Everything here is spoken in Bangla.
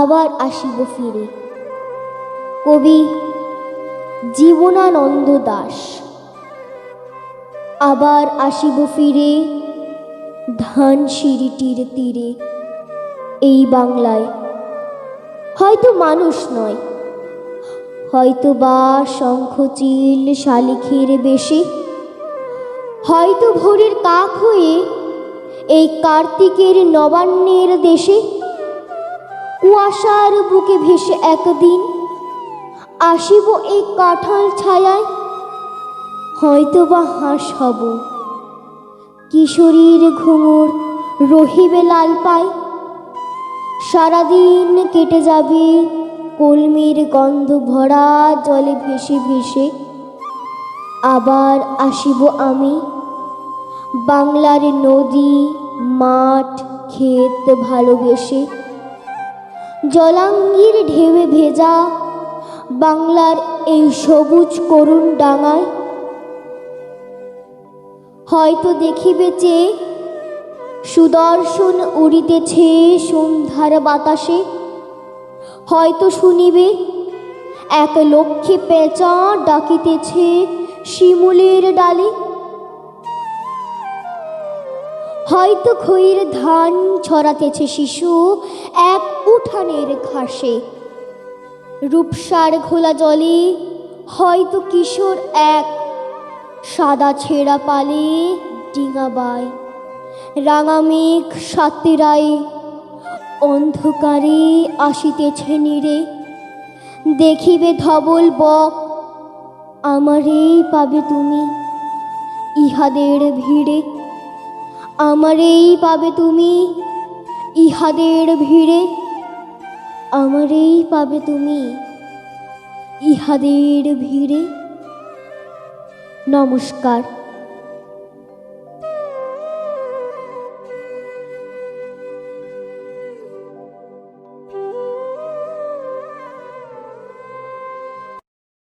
আবার আসিব ফিরে। কবি জীবনানন্দ দাস। আবার আসিব ফিরে ধান সিঁড়িটির তীরে। এই বাংলায় হয়তো মানুষ নয় হয়তো বা শঙ্খচিল শালিখের বেশে, হয়তো ভোরের কাক হয়ে এই কার্তিকের নবান্নের দেশে কুয়াশার বুকে ভেসে একদিন আসিব এই কাঁঠাল ছায়ায় হয়তো বা হাঁস হব। কিশোরীর ঘুঙুর রহিবে লাল পায়, সারাদিন কেটে যাবে কলমির গন্ধ, ভরা জলে ভেসে ভেসে। আবার আসিব আমি বাংলার নদী, মাঠ, ক্ষেত ভালোবেসে। জলাঙ্গির ঢেউয়ে ভেজা বাংলার এই সবুজ করুণ ডাঙায়। হয়তো দেখিবে চেয়ে সুদর্শন উড়িতেছে সন্ধ্যার বাতাসে। হয়তো শুনিবে এক লক্ষ্মী পেঁচা ডাকিতেছে শিমুলের ডালে। হয়তো খইয়ের ধান ছড়াতেছে শিশু এক উঠানের ঘাসে। রূপসার ঘোলা জলে হয়তো কিশোর এক সাদা ছেঁড়া পালে ডিঙাবায় রাঙা মেঘ সাতেরায় অন্ধকারে আসিতেছে নিরে। দেখিবে ধবল বক, আমারেই পাবে তুমি ইহাদের ভিড়ে। আমারেই পাবে তুমি ইহাদের ভিড়ে। আমারেই পাবে তুমি ইহাদের ভিড়ে। নমস্কার।